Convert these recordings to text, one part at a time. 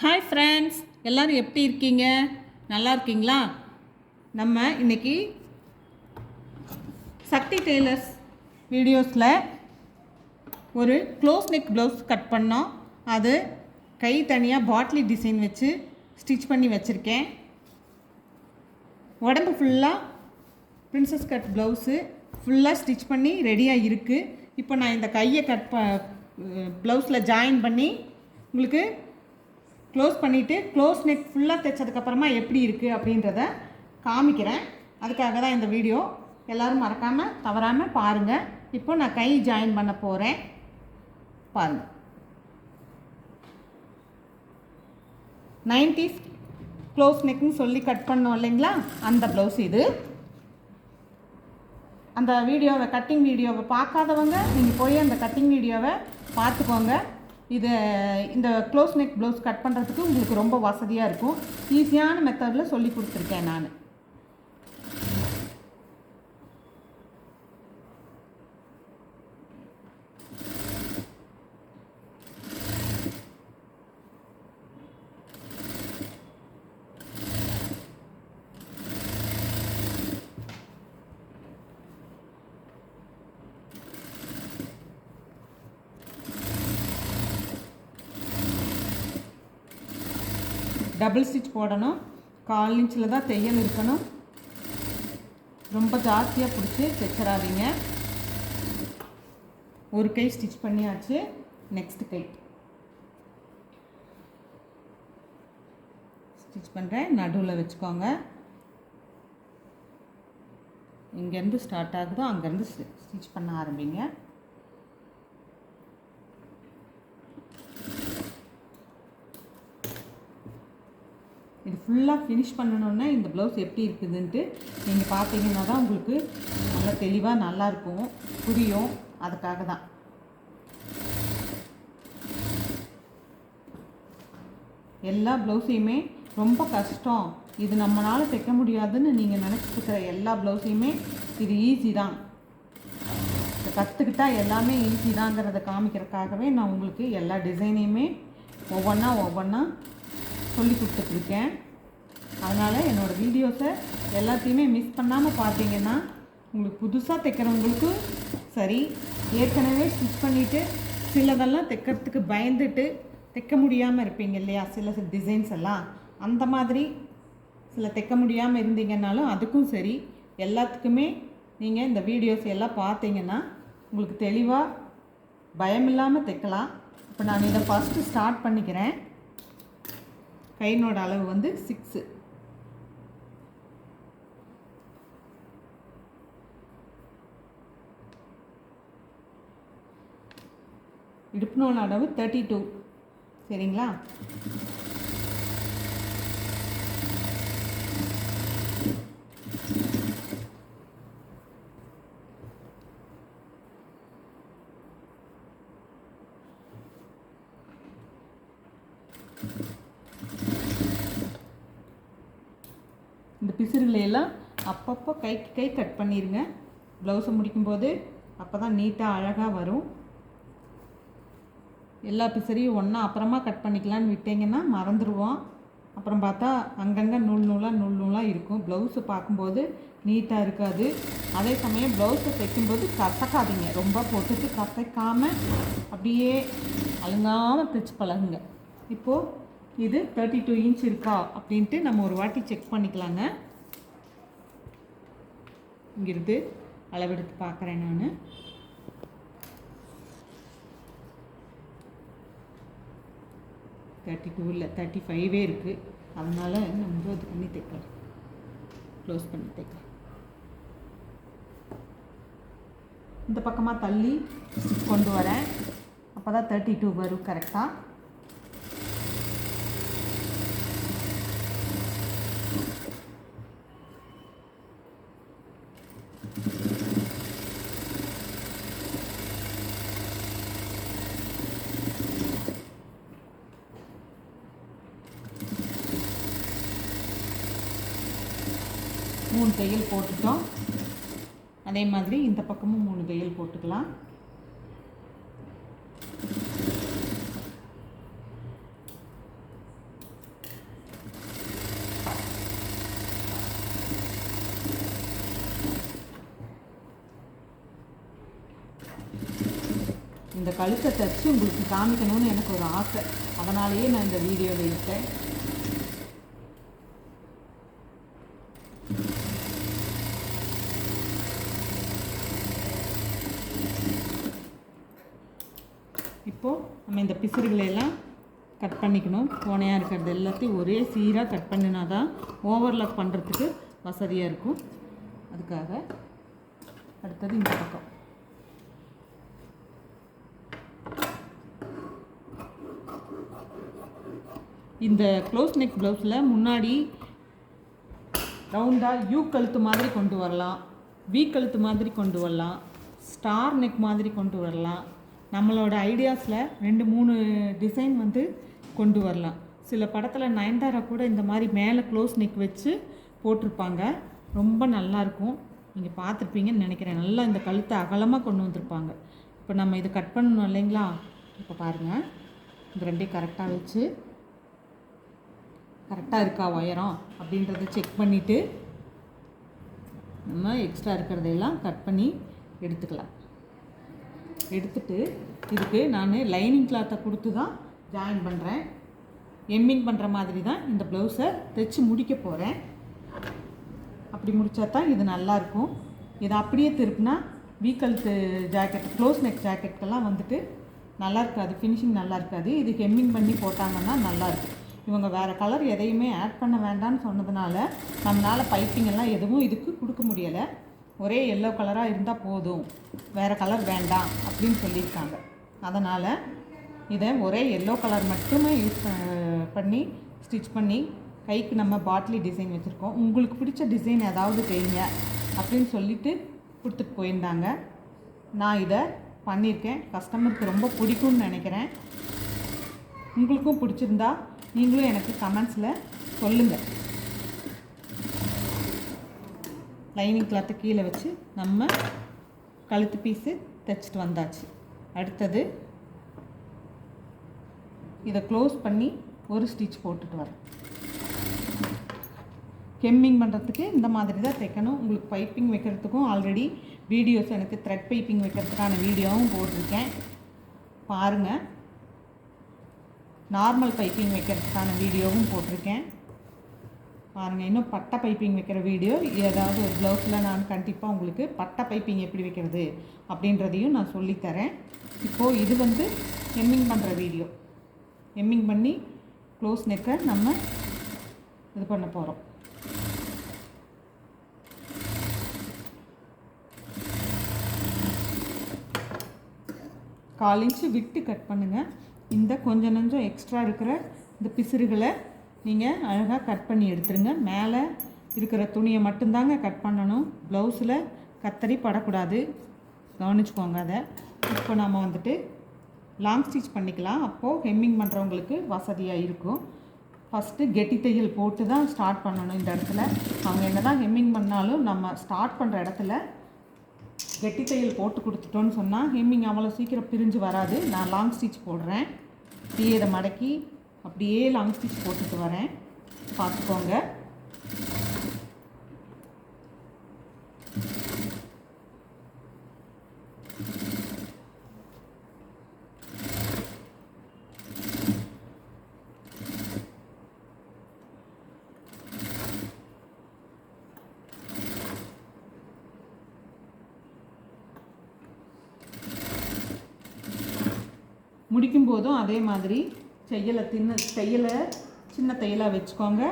Hi friends எல்லோரும் எப்படி இருக்கீங்க? நல்லா இருக்கீங்களா? நம்ம இன்னைக்கு சக்தி டெய்லர்ஸ் வீடியோஸில் ஒரு க்ளோஸ் நெக் ப்ளவுஸ் கட் பண்ணோம். அது கை தனியாக பாட்லி டிசைன் வச்சு ஸ்டிச் பண்ணி வச்சுருக்கேன். உடம்பு ஃபுல்லாக பிரின்சஸ் கட் ப்ளவுஸு ஃபுல்லாக ஸ்டிச் பண்ணி ரெடியாக இருக்குது இப்போ நான் இந்த கையை கட் ப ப்ளவுஸில் ஜாயின் பண்ணி உங்களுக்கு க்ளோஸ் பண்ணிவிட்டு க்ளோஸ் நெக் ஃபுல்லாக தைச்சதுக்கப்புறமா எப்படி இருக்குது அப்படின்றத காமிக்கிறேன். அதுக்காக தான் இந்த வீடியோ. எல்லோரும் மறக்காமல் தவறாமல் பாருங்கள் இப்போ நான் கை ஜாயின் பண்ண போகிறேன் பாருங்கள் நைன்டிஸ் க்ளோஸ் நெக்னு சொல்லி கட் பண்ணோம் இல்லைங்களா? அந்த ப்ளவுஸ் இது. அந்த வீடியோவை கட்டிங் வீடியோவை பார்க்காதவங்க நீங்கள் போய் அந்த கட்டிங் வீடியோவை பார்த்துக்கோங்க. இதை இந்த க்ளோஸ் நெக் ப்ளவுஸ் கட் பண்ணுறதுக்கு உங்களுக்கு ரொம்ப வசதியாக இருக்கும். ஈஸியான மெத்தடில் சொல்லி கொடுத்துருக்கேன் நான். டபுள் ஸ்டிச் போடணும். கால் இன்ச்சில் தான் தையல் இருக்கணும். ரொம்ப ஜாஸ்தியாக பிடிச்சி தைச்சிடாதீங்க. ஒரு கை ஸ்டிச் பண்ணியாச்சு. நெக்ஸ்ட் கை. ஸ்டிச் பண்ணுறேன் நடுவில் வச்சுக்கோங்க. இங்கேருந்து ஸ்டார்ட் ஆகுதோ அங்கேருந்து ஸ்டிச் பண்ண ஆரம்பிங்க இது ஃபுல்லாக ஃபினிஷ் பண்ணணுன்னா இந்த ப்ளவுஸ் எப்படி இருக்குதுன்ட்டு நீங்கள் பார்த்தீங்கன்னா தான் உங்களுக்கு நல்லா தெளிவாக நல்லாயிருக்கும் புரியும். அதுக்காக தான். எல்லா ப்ளவுஸையுமே ரொம்ப கஷ்டம். இது நம்மளால் தைக்க முடியாதுன்னு நீங்கள் நினச்சிருக்கிற எல்லா ப்ளவுஸையுமே இது ஈஸி தான். இதை கற்றுக்கிட்டா எல்லாமே ஈஸி தாங்கிறத காமிக்கிறதுக்காகவே நான் உங்களுக்கு எல்லா டிசைனையுமே ஒவ்வொன்றா ஒவ்வொன்றா சொல்லி கொடுத்துட்ருக்கேன் அதனால் என்னோடய வீடியோஸை எல்லாத்தையுமே மிஸ் பண்ணாமல் பார்த்தீங்கன்னா உங்களுக்கு புதுசாக தைக்கிறவங்களுக்கும் சரி ஏற்கனவே ஸ்டிச் பண்ணிவிட்டு சிலதெல்லாம் தைக்கிறதுக்கு பயந்துட்டு தைக்க முடியாமல் இருப்பீங்க இல்லையா? சில சில டிசைன்ஸ் எல்லாம். அந்த மாதிரி சில தைக்க முடியாமல் இருந்தீங்கன்னாலும் அதுக்கும் சரி எல்லாத்துக்குமே நீங்கள் இந்த வீடியோஸ் எல்லாம் பார்த்தீங்கன்னா உங்களுக்கு தெளிவாக பயமில்லாமல் தைக்கலாம். இப்போ நான் இதை ஃபஸ்ட்டு ஸ்டார்ட் பண்ணிக்கிறேன். கையினோட அளவு வந்து சிக்ஸு இடுப்புனோட அளவு தேர்ட்டி டூ சரிங்களா? இந்த பிசுறுகளையெல்லாம் அப்பப்போ கைக்கு கை கட் பண்ணிடுங்க ப்ளவுஸை முடிக்கும்போது அப்போ தான் நீட்டாக அழகாக வரும். எல்லா பிசரையும் ஒன்றா அப்புறமா கட் பண்ணிக்கலான்னு விட்டிங்கன்னா மறந்துடுவோம் அப்புறம் பார்த்தா அங்கங்கே நூல் நூலாக நூல் நூலாக இருக்கும். ப்ளவுஸு பார்க்கும்போது நீட்டாக இருக்காது. அதே சமயம் ப்ளவுஸை தைக்கும்போது கசக்காதீங்க. ரொம்ப போட்டுட்டு கசக்காமல் அப்படியே அழுங்காமல் தைச்சு பழகுங்க. இப்போது இது தேர்ட்டி டூ இன்ச் இருக்கா அப்படின்ட்டு நம்ம ஒரு வாட்டி செக் பண்ணிக்கலாங்க. இங்கிருந்து அளவெடுத்து பார்க்குறேன் நான். தேர்ட்டி டூ இல்லை தேர்ட்டி ஃபைவே இருக்குது அதனால் நம்ம இது பண்ணி தைக்கலாம். க்ளோஸ் பண்ணி தைக்கலாம். இந்த பக்கமாக தள்ளி கொண்டு வரேன். அப்போ தான் தேர்ட்டி டூ வரும் கரெக்டாக மூணு தையல் போட்டுட்டோம். அதே மாதிரி இந்த பக்கமும் மூணு தையல் போட்டுக்கலாம். இந்த கழுத்தை தச்சு உங்களுக்கு காமிக்கணும்னு எனக்கு ஒரு ஆசை. அதனாலேயே நான் இந்த வீடியோவை எடுத்தேன். நம்ம கட் பண்ணிக்கணும். கோணையாக இருக்கிறது எல்லாத்தையும் ஒரே சீராக கட் பண்ணினா தான் ஓவர்லாக் பண்ணுறதுக்கு வசதியாக இருக்கும். அதுக்காக அடுத்தது இந்த பக்கம். இந்த க்ளோஸ் நெக் ப்ளவுஸில் முன்னாடி ரவுண்டாக யூ கழுத்து மாதிரி கொண்டு வரலாம். வி கழுத்து மாதிரி கொண்டு வரலாம். ஸ்டார் நெக் மாதிரி கொண்டு வரலாம். நம்மளோட ஐடியாஸில் ரெண்டு மூணு டிசைன் வந்து கொண்டு வரலாம். சில படத்தில் நயன்தாரா கூட இந்த மாதிரி மேலே க்ளோஸ் நெக் வச்சு போட்டிருப்பாங்க. ரொம்ப நல்லாயிருக்கும் நீங்கள் பார்த்துருப்பீங்கன்னு நினைக்கிறேன். நல்லா இந்த கழுத்தை அகலமாக கொண்டு வந்திருப்பாங்க. இப்போ நம்ம இதை கட் பண்ணணும் இல்லைங்களா? இப்போ பாருங்கள் இந்த ரெண்டையும் கரெக்டாக வச்சு கரெக்டாக இருக்கா உயரம் அப்படின்றத செக் பண்ணிவிட்டு நம்ம எக்ஸ்ட்ரா இருக்கிறதையெல்லாம் கட் பண்ணி எடுத்துக்கலாம். எடுத்துட்டு இதுக்கு நான் லைனிங் கிளாத்தை கொடுத்து தான் ஜாயின் பண்ணுறேன் எம்மிங் பண்ணுற மாதிரி தான் இந்த ப்ளவுஸை தைச்சி முடிக்க போகிறேன் அப்படி முடித்தா தான் இது நல்லாயிருக்கும். இதை அப்படியே திருப்பினா வீக்கல்த்து ஜாக்கெட் க்ளோஸ் நெக் ஜாக்கெட்டுக்கெல்லாம் வந்துட்டு நல்லா இருக்காது ஃபினிஷிங் நல்லா இருக்காது இதுக்கு ஹெம்மிங் பண்ணி போட்டாங்கன்னா நல்லாயிருக்கும். இவங்க வேறு கலர் எதையுமே ஆட் பண்ண வேண்டாம்னு சொன்னதுனால நம்மளால் பைப்பிங் எல்லாம் எதுவும் இதுக்கு கொடுக்க முடியலை. ஒரே எல்லோ கலராக இருந்தால் போதும். வேறு கலர் வேண்டாம் அப்படின்னு சொல்லியிருக்காங்க. அதனால் இதை ஒரே எல்லோ கலர் மட்டுமே யூஸ் பண்ணி ஸ்டிச் பண்ணி கைக்கு நம்ம பாட்லி டிசைன் வச்சுருக்கோம். உங்களுக்கு பிடிச்ச டிசைன் ஏதாவது செய்யுங்க அப்படின்னு சொல்லிட்டு கொடுத்துட்டு போயிருந்தாங்க. நான் இதை பண்ணியிருக்கேன். கஸ்டமருக்கு ரொம்ப பிடிக்கும்னு நினைக்கிறேன். உங்களுக்கும் பிடிச்சிருந்தா நீங்களும் எனக்கு கமெண்ட்ஸில் சொல்லுங்கள் லைனிங் கிளாத்தை கீழே வச்சு நம்ம கழுத்து பீஸு தைச்சிட்டு வந்தாச்சு. அடுத்தது இதை க்ளோஸ் பண்ணி ஒரு ஸ்டிச் போட்டுட்டு வரேன். கெம்மிங் பண்ணுறதுக்கு இந்த மாதிரி தான் தைக்கணும். உங்களுக்கு பைப்பிங் வைக்கிறதுக்கும் ஆல்ரெடி வீடியோஸ் எனக்கு த்ரெட் பைப்பிங் வைக்கிறதுக்கான வீடியோவும் போட்டிருக்கேன். பாருங்கள் நார்மல் பைப்பிங் வைக்கிறதுக்கான வீடியோவும் போட்டிருக்கேன். பாருங்கள் இன்னும் பட்டை பைப்பிங் வைக்கிற வீடியோ ஏதாவது ஒரு ப்ளவுஸில் நான் கண்டிப்பாக உங்களுக்கு பட்டை பைப்பிங் எப்படி வைக்கிறது அப்படின்றதையும் நான் சொல்லித்தரேன். இப்போது இது வந்து எம்மிங் பண்ணுற வீடியோ எம்மிங் பண்ணி க்ளோஸ் நெக்கை நம்ம இது பண்ண போகிறோம் கால் இன்ச்சு விட்டு கட் பண்ணுங்கள் இந்த கொஞ்சம் நஞ்சம் எக்ஸ்ட்ரா இருக்கிற இந்த பிசிறுகளை நீங்கள் அழகாக கட் பண்ணி எடுத்துருங்க. மேலே இருக்கிற துணியை மட்டும்தாங்க கட் பண்ணணும். ப்ளவுஸில் கத்தரி படக்கூடாது. கவனிச்சுக்கோங்க அதை. இப்போ நம்ம வந்துட்டு லாங் ஸ்டிச் பண்ணிக்கலாம். அப்போது ஹெம்மிங் பண்ணுறவங்களுக்கு வசதியாக இருக்கும். ஃபஸ்ட்டு கெட்டி தையல் போட்டு தான் ஸ்டார்ட் பண்ணணும் இந்த இடத்துல. அவங்க என்ன தான் ஹெம்மிங் பண்ணாலும் நம்ம ஸ்டார்ட் பண்ணுற இடத்துல கெட்டி தையல் போட்டு கொடுத்துட்டோன்னு சொன்னால் ஹெம்மிங் அவ்வளோ சீக்கிரம் பிரிஞ்சு வராது. நான் லாங் ஸ்டிச் போடுறேன். தீயதை மடக்கி அப்படியே லாங் ஸ்டிச் போட்டுட்டு வரேன். பார்த்துக்கோங்க. முடிக்கும் போதும் அதே மாதிரி தையலை தின்ன தையலை சின்ன தையலாக வச்சுக்கோங்க.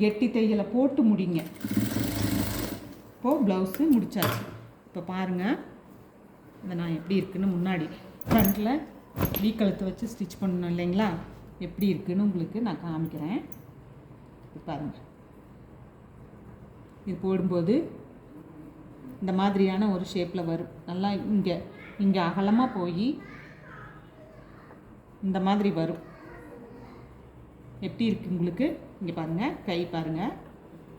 கெட்டி தையலை போட்டு முடிங்க. இப்போது ப்ளவுஸு முடித்தாச்சு இப்போ பாருங்கள் இந்த நான் எப்படி இருக்குன்னு முன்னாடி ஃப்ரண்ட்டில் வீ கழுத்து வச்சு ஸ்டிச் பண்ணணும் இல்லைங்களா? எப்படி இருக்குன்னு உங்களுக்கு நான் காமிக்கிறேன். பாருங்கள் இது போடும்போது இந்த மாதிரியான ஒரு ஷேப்பில் வரும். நல்லா இங்கே இங்கே அகலமாக போய் இந்த மாதிரி வரும். எப்படி இருக்குது உங்களுக்கு? இங்கே பாருங்கள் கை பாருங்கள்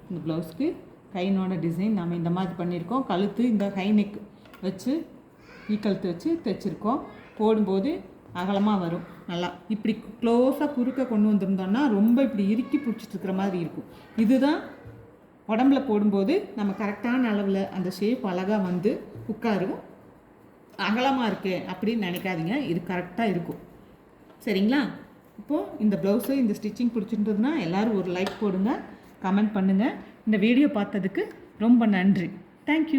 இந்த ப்ளவுஸ்க்கு கையினோட டிசைன் நம்ம இந்த மாதிரி பண்ணியிருக்கோம். கழுத்து இந்த கை நெக் வச்சு ஈ கழுத்து வச்சு தைச்சிருக்கோம். போடும்போது அகலமாக வரும். நல்லா. இப்படி க்ளோஸாக குறுக்க கொண்டு வந்திருந்தோம்னா ரொம்ப இப்படி இறுக்கி பிடிச்சிட்டுருக்குற மாதிரி இருக்கும். இதுதான் உடம்புல போடும்போது நம்ம கரெக்டான அளவில் அந்த ஷேப் அழகாக வந்து உட்காரும். அகலமாக இருக்குது அப்படின்னு நினைக்காதீங்க. இது கரெக்டாக இருக்கும். சரிங்களா? இப்போது இந்த ப்ளவுஸு இந்த ஸ்டிச்சிங் பிடிச்சிருந்ததுன்னா எல்லோரும் ஒரு லைக் போடுங்க கமெண்ட் பண்ணுங்கள் இந்த வீடியோ பார்த்ததுக்கு ரொம்ப நன்றி. தேங்க்யூ